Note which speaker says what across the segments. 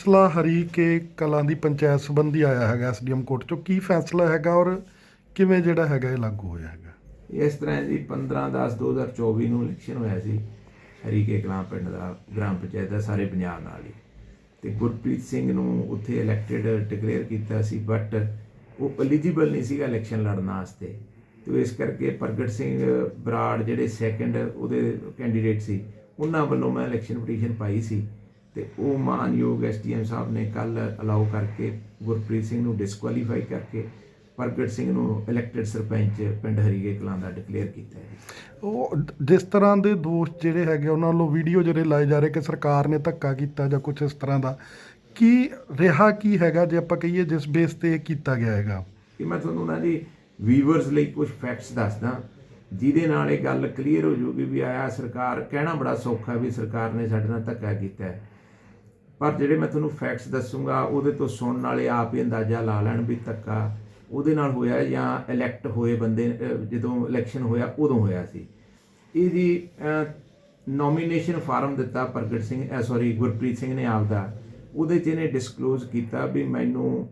Speaker 1: ਫੈਸਲਾ ਹਰੀਕੇ ਕਲਾਂ ਦੀ ਪੰਚਾਇਤ ਸੰਬੰਧੀ ਆਇਆ ਹੈਗਾ ਐਸਡੀਐਮ ਕੋਰਟ ਚੋਂ। ਕੀ ਫੈਸਲਾ ਹੈਗਾ ਔਰ ਕਿਵੇਂ ਜਿਹੜਾ ਹੈਗਾ ਇਹ ਲਾਗੂ ਹੋਇਆ ਹੈਗਾ?
Speaker 2: ਇਸ ਤਰ੍ਹਾਂ ਜੀ 15 10 2024 ਨੂੰ ਇਲੈਕਸ਼ਨ ਹੋਇਆ ਸੀ। ਹਰੀ ਕੇ ਕਲਾਂ ਪਿੰਡ ਦਾ, ਗ੍ਰਾਮ ਪੰਚਾਇਤ ਦਾ, ਸਾਰੇ ਪੰਜਾਬ ਨਾਲ ਹੀ। ਤੇ ਗੁਰਪ੍ਰੀਤ ਸਿੰਘ ਨੂੰ ਉੱਥੇ ਇਲੈਕਟਿਡ ਡਿਕਲੇਅਰ ਕੀਤਾ ਸੀ ਬਟ ਉਹ ਐਲੀਜੀਬਲ ਨਹੀਂ ਸੀਗਾ ਇਲੈਕਸ਼ਨ ਲੜਨ ਵਾਸਤੇ। ਤੇ ਇਸ ਕਰਕੇ ਪ੍ਰਗਟ ਸਿੰਘ ਬਰਾੜ ਜਿਹੜੇ ਸੈਕੰਡ ਉਹਦੇ ਕੈਂਡੀਡੇਟ ਸੀ, ਉਹਨਾਂ ਵੱਲੋਂ ਮੈਂ ਇਲੈਕਸ਼ਨ ਪਟੀਸ਼ਨ ਪਾਈ ਸੀ। ਤੇ ਉਹ ਮਾਨਯੋਗ ਐਸਡੀਐਮ ਸਾਹਿਬ ਨੇ ਕੱਲ ਅਲਾਉ ਕਰਕੇ ਗੁਰਪ੍ਰੀਤ ਸਿੰਘ ਨੂੰ ਡਿਸਕੁਆਲੀਫਾਈ ਕਰਕੇ ਪ੍ਰਗਟ ਸਿੰਘ ਨੂੰ ਇਲੈਕਟਿਡ ਸਰਪੰਚ ਪਿੰਡ ਹਰੀਕੇ ਕਲਾਂ ਦਾ ਡਿਕਲੇਅਰ ਕੀਤਾ ਹੈ।
Speaker 1: ਉਹ ਜਿਸ ਤਰ੍ਹਾਂ ਦੇ ਦੋਸ਼ ਜਿਹੜੇ ਹੈਗੇ ਉਹਨਾਂ ਵੱਲੋਂ ਵੀਡੀਓ ਜਿਹੜੇ ਲਾਏ ਜਾ ਰਹੇ ਕਿ ਸਰਕਾਰ ਨੇ ਧੱਕਾ ਕੀਤਾ ਜਾਂ ਕੁਝ ਇਸ ਤਰ੍ਹਾਂ ਦਾ ਕੀ ਰਿਹਾ ਕੀ ਹੈਗਾ ਜੇ ਆਪਾਂ ਕਹੀਏ ਜਿਸ ਬੇਸ ਤੇ ਇਹ ਕੀਤਾ ਗਿਆ ਹੈਗਾ?
Speaker 2: ਕਿ ਮੈਂ ਤੁਹਾਨੂੰ ਨਾ ਜੀ ਵੀਵਰਸ ਲਈ ਕੁਝ ਫੈਕਟਸ ਦੱਸਦਾ ਜਿਹਦੇ ਨਾਲ ਇਹ ਗੱਲ ਕਲੀਅਰ ਹੋ ਜੂਗੀ ਵੀ ਆਇਆ ਸਰਕਾਰ ਕਹਿਣਾ ਬੜਾ ਸੌਖਾ ਵੀ ਸਰਕਾਰ ਨੇ ਸਾਡੇ ਨਾਲ ਧੱਕਾ ਕੀਤਾ ਹੈ। ਪਰ ਜਿਹੜੇ ਮੈਂ ਤੁਹਾਨੂੰ ਫੈਕਟਸ ਦੱਸੂਗਾ, ਉਹਦੇ ਤੋਂ ਸੁਣਨ ਵਾਲੇ ਆਪ ਹੀ ਅੰਦਾਜ਼ਾ ਲਾ ਲੈਣ ਵੀ ਧੱਕਾ ਉਹਦੇ ਨਾਲ ਹੋਇਆ ਜਾਂ ਇਲੈਕਟ ਹੋਏ ਬੰਦੇ ਜਦੋਂ ਇਲੈਕਸ਼ਨ ਹੋਇਆ, ਉਦੋਂ ਹੋਇਆ ਸੀ। ਇਹ ਜੀ ਨੋਮੀਨੇਸ਼ਨ ਫਾਰਮ ਦਿੱਤਾ ਪ੍ਰਗਟ ਸਿੰਘ ਸੌਰੀ ਗੁਰਪ੍ਰੀਤ ਸਿੰਘ ਨੇ ਆਪਦਾ ਉਹਦੇ 'ਚ ਇਹਨੇ ਡਿਸਕਲੋਜ਼ ਕੀਤਾ ਵੀ ਮੈਨੂੰ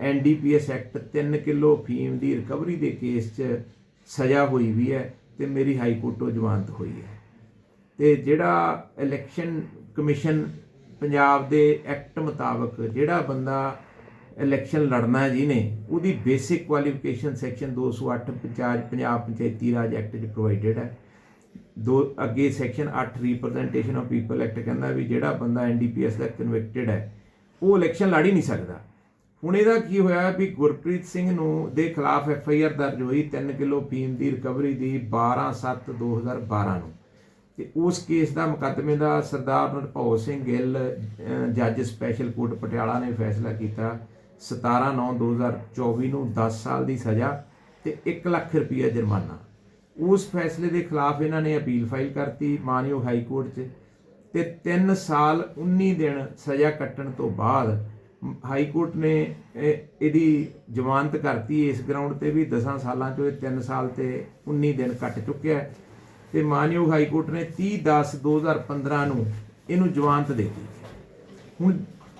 Speaker 2: ਐਨਡੀਪੀਐਸ ਐਕਟ 3 ਕਿਲੋ ਫੀਮ ਦੀ ਰਿਕਵਰੀ ਦੇ ਕੇਸ 'ਚ ਸਜ਼ਾ ਹੋਈ ਵੀ ਹੈ ਤੇ ਮੇਰੀ ਹਾਈ ਕੋਰਟ ਤੋਂ ਜ਼ਮਾਨਤ ਹੋਈ ਹੈ। ਤੇ ਜਿਹੜਾ ਇਲੈਕਸ਼ਨ ਕਮਿਸ਼ਨ ਪੰਜਾਬ ਦੇ ਐਕਟ ਮੁਤਾਬਕ ਜਿਹੜਾ ਬੰਦਾ ਇਲੈਕਸ਼ਨ ਲੜਨਾ ਜਿਹਨੇ, ਉਹਦੀ basic qualification section 208 Punjab Punjab Panchayati Raj act 'ਚ ਪ੍ਰੋਵਾਈਡਡ ਹੈ। ਦੋ, ਅੱਗੇ section 8 representation of people act ਕਹਿੰਦਾ ਵੀ ਜਿਹੜਾ ਬੰਦਾ ਐਨਡੀਪੀਐਸ ਦਾ ਕਨਵਿਕਟਡ ਹੈ, ਉਹ ਇਲੈਕਸ਼ਨ ਲੜ ਹੀ ਨਹੀਂ ਸਕਦਾ। ਹੁਣ ਇਹਦਾ ਕੀ ਹੋਇਆ ਵੀ ਗੁਰਪ੍ਰੀਤ ਸਿੰਘ ਨੂੰ ਦੇ ਖਿਲਾਫ ਐਫ ਆਈ ਆਰ ਦਰਜ ਹੋਈ 3 ਕਿਲੋ ਫੀਮ ਦੀ ਰਿਕਵਰੀ ਦੀ 12/7/2012 ਨੂੰ। ਤੇ ਉਸ ਕੇਸ ਦਾ ਮੁਕੱਦਮੇ ਦਾ ਸਰਦਾਰ ਨਰਪਾਲ ਸਿੰਘ ਗਿੱਲ ਜੱਜ ਸਪੈਸ਼ਲ ਕੋਰਟ ਪਟਿਆਲਾ ਨੇ ਫੈਸਲਾ ਕੀਤਾ। 17/9/2024 ਨੂੰ 10 ਸਾਲ ਦੀ ਸਜ਼ਾ ਤੇ 1 ਲੱਖ ਰੁਪਈਆ ਜੁਰਮਾਨਾ। ਉਸ ਫੈਸਲੇ ਦੇ ਖਿਲਾਫ ਇਹਨਾਂ ਨੇ ਅਪੀਲ ਫਾਈਲ ਕਰਤੀ ਮਾਨਯੋਗ ਹਾਈ ਕੋਰਟ 'ਚ ਤੇ 3 ਸਾਲ 19 ਦਿਨ ਸਜ਼ਾ ਕੱਟਣ ਤੋਂ ਬਾਅਦ ਹਾਈ ਕੋਰਟ ਨੇ ਇਹਦੀ ਜ਼ਮਾਨਤ ਕਰਤੀ। ਇਸ ਗਰਾਊਂਡ ਤੇ ਵੀ 10 ਸਾਲਾਂ ਚੋਂ ਇਹ 3 ਸਾਲ ਤੇ 19 ਦਿਨ ਕੱਟ ਚੁੱਕਿਆ। ਹੈ ਤੇ ਮਾਨਯੋਗ ਹਾਈ ਕੋਰਟ ਨੇ 30 10 2015 ਨੂੰ ਇਹਨੂੰ ਜ਼ਮਾਨਤ ਦੇ ਦਿੱਤੀ। ਹੁਣ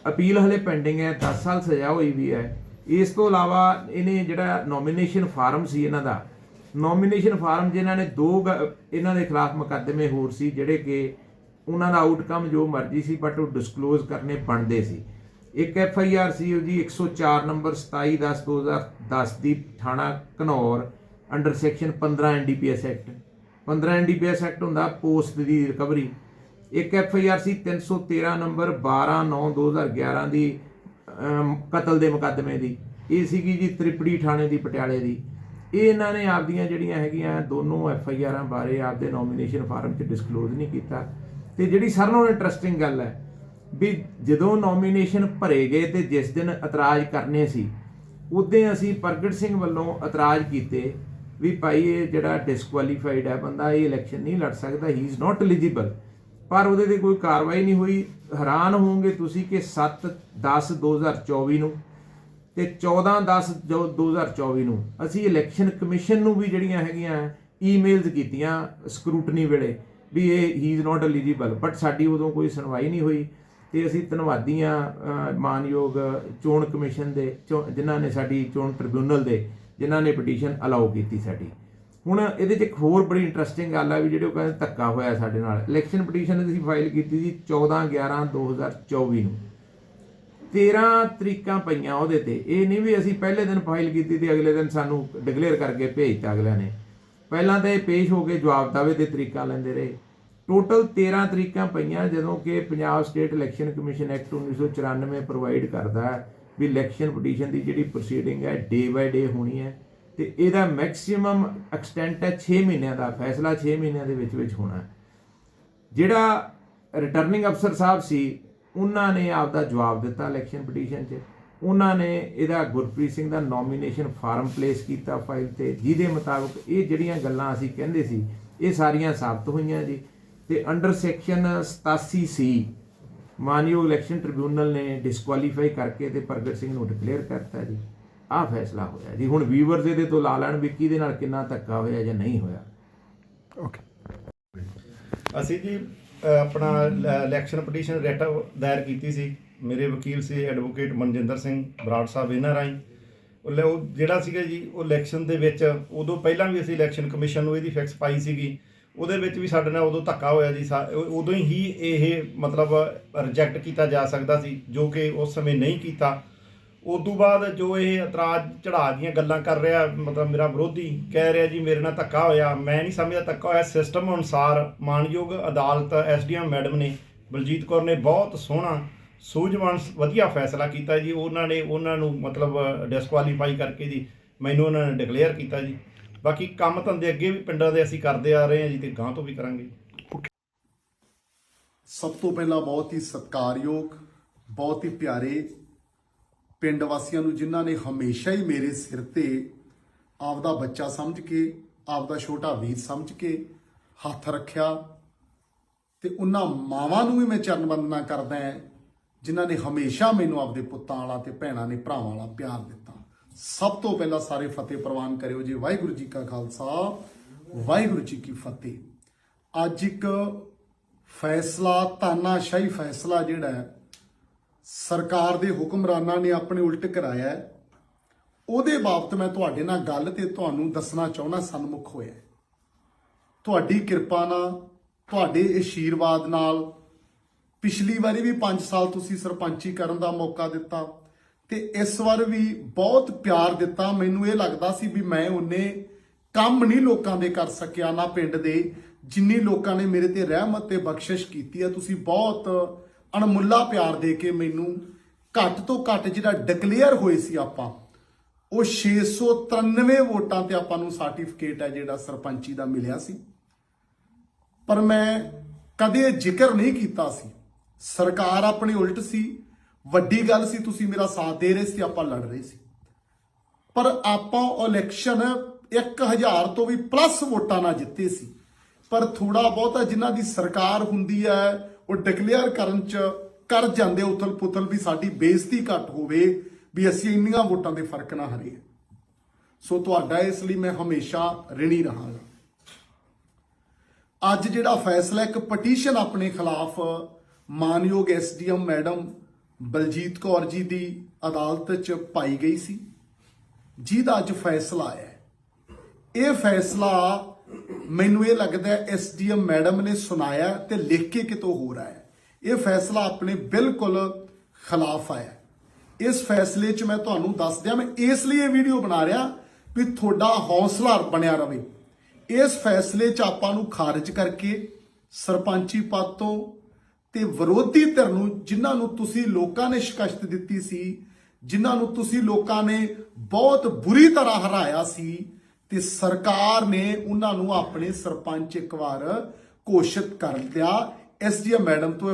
Speaker 2: ਅਪੀਲ ਹਲੇ ਪੈਂਡਿੰਗ ਹੈ 10 ਸਾਲ ਸਜ਼ਾ ਹੋਈ ਵੀ ਹੈ। ਇਸ ਤੋਂ ਇਲਾਵਾ ਇਹਨੇ ਜਿਹੜਾ ਨੋਮੀਨੇਸ਼ਨ ਫਾਰਮ ਸੀ ਇਹਨਾਂ ਦਾ ਨੋਮੀਨੇਸ਼ਨ ਫਾਰਮ ਜਿਨ੍ਹਾਂ ਨੇ ਦੋ ਗ- ਇਹਨਾਂ ਦੇ ਖਿਲਾਫ ਮੁਕੱਦਮੇ ਹੋਰ ਸੀ ਜਿਹੜੇ ਕਿ ਉਹਨਾਂ ਦਾ ਆਊਟਕਮ ਜੋ ਮਰਜ਼ੀ ਸੀ ਬਟ ਉਹ ਡਿਸਕਲੋਜ਼ ਕਰਨੇ ਬਣਦੇ ਸੀ। ਇੱਕ ਐਫ ਆਈ ਆਰ ਸੀ ਉਹਦੀ 104 ਨੰਬਰ 27 10 2010 ਦੀ ਥਾਣਾ Ghanaur under section 15 NDPS act 15 NDPS act ਹੁੰਦਾ ਪੋਸਟ ਦੀ ਰਿਕਵਰੀ ਇੱਕ F I R C 313 number 12 9 2011 ਦੀ ਕਤਲ ਦੇ ਮੁਕੱਦਮੇ ਦੀ। ਇਹ ਸੀਗੀ ਜੀ ਤ੍ਰਿਪੜੀ ਥਾਣੇ ਦੀ, ਪਟਿਆਲੇ ਦੀ। ਇਹ ਇਹਨਾਂ ਨੇ ਆਪਦੀਆਂ ਜਿਹੜੀਆਂ ਹੈਗੀਆਂ ਦੋਨੋਂ ਐਫ ਆਈ ਆਰਾਂ ਬਾਰੇ ਆਪਦੇ ਨੋਮੀਨੇਸ਼ਨ ਫਾਰਮ 'ਚ ਡਿਸਕਲੋਜ਼ ਨਹੀਂ ਕੀਤਾ। ਤੇ ਜਿਹੜੀ ਸਾਰਿਆਂ ਨਾਲੋਂ ਇੰਟਰਸਟਿੰਗ ਗੱਲ ਹੈ ਵੀ ਜਦੋਂ ਨੋਮੀਨੇਸ਼ਨ ਭਰੇ ਗਏ ਤੇ ਜਿਸ ਦਿਨ ਇਤਰਾਜ਼ ਕਰਨੇ ਸੀ ਉਦੋਂ ਅਸੀਂ ਪ੍ਰਗਟ ਸਿੰਘ ਵੱਲੋਂ ਇਤਰਾਜ਼ ਕੀਤੇ ਵੀ ਭਾਈ ਇਹ ਜਿਹੜਾ ਡਿਸਕੁਆਲੀਫਾਈਡ ਹੈ, ਬੰਦਾ ਇਹ ਇਲੈਕਸ਼ਨ ਨਹੀਂ ਲੜ ਸਕਦਾ ਹੀ ਇਜ਼ ਨਾਟ ਐਲੀਜੀਬਲ ਪਰ ਉਹਦੇ ਤੇ ਕੋਈ ਕਾਰਵਾਈ ਨਹੀਂ ਹੋਈ। ਹੈਰਾਨ ਹੋਵੋਗੇ ਤੁਸੀਂ ਕਿ 7 10 2024 ਨੂੰ ਤੇ 14 10 ਜੋ 2024 ਨੂੰ ਅਸੀਂ ਇਲੈਕਸ਼ਨ ਕਮਿਸ਼ਨ ਨੂੰ ਵੀ ਜਿਹੜੀਆਂ ਹੈਗੀਆਂ ਈਮੇਲਸ ਕੀਤੀਆਂ ਸਕਰੂਟਨੀ ਵੇਲੇ ਵੀ ਇਹ ਹੀ ਇਜ਼ ਨਾਟ ਐਲੀਜੀਬਲ ਬਟ ਸਾਡੀ ਉਦੋਂ ਕੋਈ ਸੁਣਵਾਈ ਨਹੀਂ ਹੋਈ ਤੇ ਅਸੀਂ ਧੰਨਵਾਦੀ ਹਾਂ ਮਾਨਯੋਗ ਚੋਣ ਕਮਿਸ਼ਨ ਦੇ, ਚੋ- ਜਿਨ੍ਹਾਂ ਨੇ ਸਾਡੀ ਚੋਣ ਟ੍ਰਿਬਿਊਨਲ ਦੇ ਜਿਨ੍ਹਾਂ ਨੇ ਪਟੀਸ਼ਨ ਅਲਾਉ ਕੀਤੀ ਸਾਡੀ। ਹੁਣ ਇਹਦੇ 'ਚ ਇੱਕ ਹੋਰ ਬੜੀ ਇੰਟਰਸਟਿੰਗ ਗੱਲ ਆ ਵੀ ਜਿਹੜੇ ਉਹ ਕਹਿੰਦੇ ਧੱਕਾ ਹੋਇਆ ਸਾਡੇ ਨਾਲ। ਇਲੈਕਸ਼ਨ ਪਟੀਸ਼ਨ ਅਸੀਂ ਫਾਈਲ ਕੀਤੀ ਸੀ 14 11 2024 ਨੂੰ। 13 ਤਰੀਕਾਂ ਪਈਆਂ ਉਹਦੇ ਤੇ। ਇਹ ਨਹੀਂ ਵੀ ਅਸੀਂ ਪਹਿਲੇ ਦਿਨ ਫਾਈਲ ਕੀਤੀ ਤੇ ਅਗਲੇ ਦਿਨ ਸਾਨੂੰ ਡਿਕਲੇਅਰ ਕਰਕੇ ਭੇਜਤਾ ਅਗਲਿਆਂ ਨੇ। ਪਹਿਲਾਂ ਤਾਂ ਇਹ ਪੇਸ਼ ਹੋ ਕੇ ਜਵਾਬ ਦਾਵੇ ਦੇ ਤਰੀਕਾਂ ਲੈਂਦੇ ਰਹੇ। ਟੋਟਲ 13 ਤਰੀਕਾਂ ਪਈਆਂ ਜਦੋਂ ਕਿ Punjab state election commission act 1994 provide ਕਰਦਾ ਹੈ। ਵੀ ਇਲੈਕਸ਼ਨ ਪਟੀਸ਼ਨ ਦੀ ਜਿਹੜੀ ਪ੍ਰੋਸੀਡਿੰਗ ਹੈ ਡੇ ਬਾਏ ਡੇ ਹੋਣੀ ਹੈ ਤੇ ਇਹਦਾ ਮੈਕਸਿਮਮ ਐਕਸਟੈਂਟ ਹੈ 6 ਮਹੀਨਿਆਂ ਦਾ, ਫੈਸਲਾ 6 ਮਹੀਨਿਆਂ ਦੇ ਵਿੱਚ ਵਿੱਚ ਹੋਣਾ ਜਿਹੜਾ ਰਿਟਰਨਿੰਗ ਅਫਸਰ ਸਾਹਿਬ ਸੀ, ਉਹਨਾਂ ਨੇ ਆਪਦਾ ਜਵਾਬ ਦਿੱਤਾ ਇਲੈਕਸ਼ਨ ਪਟੀਸ਼ਨ 'ਚ। ਉਹਨਾਂ ਨੇ ਇਹਦਾ ਗੁਰਪ੍ਰੀਤ ਸਿੰਘ ਦਾ ਨੋਮੀਨੇਸ਼ਨ ਫਾਰਮ ਪਲੇਸ ਕੀਤਾ ਫਾਈਲ ਤੇ। ਜਿਹਦੇ ਮੁਤਾਬਕ ਇਹ ਜਿਹੜੀਆਂ ਗੱਲਾਂ ਅਸੀਂ ਕਹਿੰਦੇ ਸੀ, ਇਹ ਸਾਰੀਆਂ ਸਾਬਤ ਹੋਈਆਂ ਜੀ। ਤੇ ਅੰਡਰ ਸੈਕਸ਼ਨ 87 ਸੀ ਮਾਨਯੋਗ ਇਲੈਕਸ਼ਨ ਟ੍ਰਿਬਿਊਨਲ ਨੇ ਡਿਸਕੁਆਲੀਫਾਈ ਕਰਕੇ ਤੇ ਪ੍ਰਗਟ ਸਿੰਘ ਨੂੰ ਡਿਕਲੇਅਰ ਕਰਤਾ ਜੀ। ਆਹ ਫੈਸਲਾ ਹੋਇਆ ਜੀ। ਹੁਣ ਵੀਵਰਸ ਇਹਦੇ ਤੋਂ ਲਾ ਲੈਣ ਵੀ ਕਿਹਦੇ ਨਾਲ ਕਿੰਨਾ ਧੱਕਾ ਹੋਇਆ ਜਾਂ ਨਹੀਂ ਹੋਇਆ?
Speaker 1: ਓਕੇ
Speaker 3: ਅਸੀਂ ਜੀ ਆਪਣਾ ਇਲੈਕਸ਼ਨ ਪਟੀਸ਼ਨ ਰਿਟ ਦਾਇਰ ਕੀਤੀ ਸੀ। ਮੇਰੇ ਵਕੀਲ ਸੀ ਐਡਵੋਕੇਟ ਮਨਜਿੰਦਰ ਸਿੰਘ ਬਰਾੜ ਸਾਹਿਬ ਇਹਨਾਂ ਰਾਹੀਂ। ਉਹ ਲੈ- ਉਹ ਜਿਹੜਾ ਸੀਗਾ ਜੀ ਉਹ ਇਲੈਕਸ਼ਨ ਦੇ ਵਿੱਚ ਉਦੋਂ ਪਹਿਲਾਂ ਵੀ ਅਸੀਂ ਇਲੈਕਸ਼ਨ ਕਮਿਸ਼ਨ ਨੂੰ ਇਹਦੀ ਫਿਕਸ ਪਾਈ ਸੀਗੀ। ਉਹਦੇ ਵਿੱਚ ਵੀ ਸਾਡੇ ਨਾਲ ਉਦੋਂ ਧੱਕਾ ਹੋਇਆ ਜੀ, ਸਾ- ਉਹ- ਉਦੋਂ ਹੀ ਇਹ ਮਤਲਬ ਰਿਜੈਕਟ ਕੀਤਾ ਜਾ ਸਕਦਾ ਸੀ, ਜੋ ਕਿ ਉਸ ਸਮੇਂ ਨਹੀਂ ਕੀਤਾ। ਉਦੋਂ ਬਾਅਦ ਜੋ ਇਹ ਇਤਰਾਜ਼ ਚੜਾ ਦੀਆਂ ਗੱਲਾਂ ਕਰ ਰਿਹਾ ਮਤਲਬ ਮੇਰਾ ਵਿਰੋਧੀ, ਕਹਿ ਰਿਹਾ ਜੀ, ਮੇਰੇ ਨਾਲ ਧੱਕਾ ਹੋਇਆ। ਮੈਂ ਨਹੀਂ ਸਮਝਦਾ ਧੱਕਾ ਹੋਇਆ ਸਿਸਟਮ ਅਨੁਸਾਰ ਮਾਨਯੋਗ ਅਦਾਲਤ ਐਸਡੀਐਮ ਮੈਡਮ ਨੇ ਬਲਜੀਤ ਕੌਰ ਨੇ ਬਹੁਤ ਸੋਹਣਾ, ਸੂਝਵਾਨ, ਵਧੀਆ ਫੈਸਲਾ ਕੀਤਾ ਜੀ। ਉਹਨਾਂ ਨੇ, ਉਹਨਾਂ ਨੂੰ ਮਤਲਬ ਡਿਸਕੁਆਲੀਫਾਈ ਕਰਕੇ ਜੀ, ਮੈਨੂੰ ਉਹਨਾਂ ਨੇ ਡਿਕਲੇਅਰ ਕੀਤਾ ਜੀ। ਬਾਕੀ ਕੰਮ ਧੰਦੇ ਅੱਗੇ ਵੀ ਪਿੰਡਾਂ ਦੇ ਅਸੀਂ ਕਰਦੇ ਆ ਰਹੇ ਹਾਂ ਜੀ ਤੇ ਗਾਂ ਤੋਂ ਵੀ ਕਰਾਂਗੇ।
Speaker 4: ਸਭ ਤੋਂ ਪਹਿਲਾਂ ਬਹੁਤ ਹੀ ਸਤਿਕਾਰਯੋਗ, ਬਹੁਤ ਹੀ ਪਿਆਰੇ ਪਿੰਡ ਵਾਸੀਆਂ ਨੂੰ ਜਿਨ੍ਹਾਂ ਨੇ ਹਮੇਸ਼ਾ ਹੀ ਮੇਰੇ ਸਿਰ ਤੇ ਆਪਦਾ ਬੱਚਾ ਸਮਝ ਕੇ, ਆਪਦਾ ਛੋਟਾ ਵੀਰ ਸਮਝ ਕੇ ਹੱਥ ਰੱਖਿਆ ਤੇ ਉਹਨਾਂ ਮਾਵਾਂ ਨੂੰ ਵੀ ਮੈਂ ਚਰਨ ਵੰਦਨਾ ਕਰਦਾ ਹਾਂ, ਜਿਨ੍ਹਾਂ ਨੇ ਹਮੇਸ਼ਾ ਮੈਨੂੰ ਆਪਦੇ ਪੁੱਤਾਂ ਵਾਲਾ ਤੇ ਭੈਣਾਂ ਨੇ ਭਰਾਵਾਂ ਵਾਲਾ ਪਿਆਰ ਦਿੱਤਾ। ਸਭ ਤੋਂ ਪਹਿਲਾਂ ਸਾਰੇ ਫਤਿਹ ਪ੍ਰਵਾਨ ਕਰਿਓ ਜੀ। ਵਾਹਿਗੁਰੂ ਜੀ ਕਾ ਖਾਲਸਾ, ਵਾਹਿਗੁਰੂ ਜੀ ਕੀ ਫਤਿਹ। ਅੱਜ ਇੱਕ ਫੈਸਲਾ, ਤਾਨਾਸ਼ਾਹੀ ਫੈਸਲਾ ਜਿਹੜਾ ਹੈ, ਸਰਕਾਰ ਦੇ ਹੁਕਮਰਾਨਾਂ ਨੇ ਆਪਣੇ ਉਲਟ ਕਰਾਇਆ ਹੈ। ਉਹਦੇ ਬਾਬਤ ਮੈਂ ਤੁਹਾਡੇ ਨਾਲ ਗੱਲ ਤੇ ਤੁਹਾਨੂੰ ਦੱਸਣਾ ਚਾਹੁੰਦਾ, ਸਨਮੁਖ ਹੋਇਆ ਤੁਹਾਡੀ ਕਿਰਪਾ ਨਾਲ, ਤੁਹਾਡੇ ਅਸ਼ੀਰਵਾਦ ਨਾਲ, ਪਿਛਲੀ ਵਾਰੀ ਵੀ 5 ਸਾਲ ਤੁਸੀਂ ਸਰਪੰਚੀ ਕਰਨ ਦਾ ਮੌਕਾ ਦਿੱਤਾ। ਤੇ ਇਸ ਵਾਰ ਵੀ ਬਹੁਤ ਪਿਆਰ ਦਿੱਤਾ। ਮੈਨੂੰ ਇਹ ਲੱਗਦਾ ਸੀ ਵੀ ਮੈਂ ਉਹਨੇ ਕੰਮ ਨਹੀਂ ਲੋਕਾਂ ਦੇ ਕਰ ਸਕਿਆ, ਨਾ ਪਿੰਡ ਦੇ। ਜਿੰਨੀ ਲੋਕਾਂ ਨੇ ਮੇਰੇ ਤੇ ਰਹਿਮਤ ਤੇ ਬਖਸ਼ਿਸ਼ ਕੀਤੀ ਹੈ ਤੁਸੀਂ ਬਹੁਤ ਅਣਮੁੱਲਾ ਪਿਆਰ ਦੇ ਕੇ ਮੈਨੂੰ ਘੱਟ ਤੋਂ ਘੱਟ ਜਿਹੜਾ ਡਿਕਲੇਅਰ ਹੋਏ ਸੀ ਆਪਾਂ, ਉਹ 693 ਵੋਟਾਂ ਤੇ ਆਪਾਂ ਨੂੰ ਸਰਟੀਫਿਕੇਟ ਹੈ ਜਿਹੜਾ ਸਰਪੰਚੀ ਦਾ ਮਿਲਿਆ ਸੀ। ਪਰ ਮੈਂ ਕਦੇ ਜ਼ਿਕਰ ਨਹੀਂ ਕੀਤਾ ਸੀ। ਸਰਕਾਰ ਆਪਣੀ ਉਲਟ ਸੀ ਵੱਡੀ ਗੱਲ ਸੀ, ਤੁਸੀਂ ਮੇਰਾ ਸਾਥ ਦੇ ਰਹੇ ਸੀ, ਆਪਾਂ ਲੜ ਰਹੇ ਸੀ। ਪਰ ਆਪਾਂ ਇਲੈਕਸ਼ਨ 1000 ਤੋਂ ਵੀ ਪਲੱਸ ਵੋਟਾਂ ਨਾਲ ਜਿੱਤੇ ਸੀ। ਪਰ ਥੋੜਾ ਬਹੁਤਾ ਜਿਨ੍ਹਾਂ ਦੀ ਸਰਕਾਰ ਹੁੰਦੀ ਹੈ, ਉਹ ਡਿਕਲੇਅਰ ਕਰਨ ਚ ਕਰ ਜਾਂਦੇ ਉਥਲ ਪੁਥਲ ਵੀ ਸਾਡੀ ਬੇਇੱਜ਼ਤੀ ਘੱਟ ਹੋਵੇ ਵੀ ਅਸੀਂ ਇੰਨੀਆਂ ਵੋਟਾਂ ਦੇ ਫ਼ਰਕ ਨਾਲ ਹਾਰੀਏ ਸੋ ਤੁਹਾਡਾ ਇਸ ਲਈ ਮੈਂ ਹਮੇਸ਼ਾ ਰਿਣੀ ਰਹਾਂਗਾ। ਅੱਜ ਜਿਹੜਾ ਫੈਸਲਾ, ਇੱਕ ਪਟੀਸ਼ਨ ਆਪਣੇ ਖਿਲਾਫ, ਮਾਨਯੋਗ ਐਸਡੀਐਮ ਮੈਡਮ ਬਲਜੀਤ ਕੌਰ ਜੀ ਦੀ ਅਦਾਲਤ 'ਚ ਪਾਈ ਗਈ ਸੀ। ਜਿਹਦਾ ਅੱਜ ਫੈਸਲਾ ਆਇਆ ਇਹ ਫੈਸਲਾ ਮੈਨੂੰ ਇਹ ਲੱਗਦਾ ਹੈ ਐਸਡੀਐਮ ਮੈਡਮ ਨੇ ਸੁਣਾਇਆ ਤੇ ਲਿਖ ਕੇ ਕਿਤੋਂ ਹੋਰ ਆਇਆ ਇਹ ਫੈਸਲਾ ਆਪਣੇ ਬਿਲਕੁਲ ਖਿਲਾਫ ਆਇਆ ਇਸ ਫੈਸਲੇ 'ਚ ਮੈਂ ਤੁਹਾਨੂੰ ਦੱਸ ਦਿਆਂ, ਮੈਂ ਇਸ ਲਈ ਇਹ ਵੀਡੀਓ ਬਣਾ ਰਿਹਾ ਵੀ ਤੁਹਾਡਾ ਹੌਸਲਾ ਬਣਿਆ ਰਵੇ। ਇਸ ਫੈਸਲੇ 'ਚ ਆਪਾਂ ਨੂੰ ਖਾਰਜ ਕਰਕੇ ਸਰਪੰਚੀ ਪਦ ਤੋਂ ਤੇ ਵਿਰੋਧੀ ਧਿਰ ਨੂੰ, ਜਿਨ੍ਹਾਂ ਨੂੰ ਤੁਸੀਂ ਲੋਕਾਂ ਨੇ ਸ਼ਿਕਸਤ ਦਿੱਤੀ ਸੀ, ਜਿਨ੍ਹਾਂ ਨੂੰ ਤੁਸੀਂ ਲੋਕਾਂ ਨੇ ਬਹੁਤ ਬੁਰੀ ਤਰ੍ਹਾਂ ਹਰਾਇਆ ਸੀ, ਤੇ ਸਰਕਾਰ ਨੇ ਉਹਨਾਂ ਨੂੰ ਆਪਣੇ ਸਰਪੰਚ ਇੱਕ ਵਾਰ ਘੋਸ਼ਿਤ ਕਰ ਲਿਆ। ਐਸਡੀਐਮ ਮੈਡਮ ਤੋਂ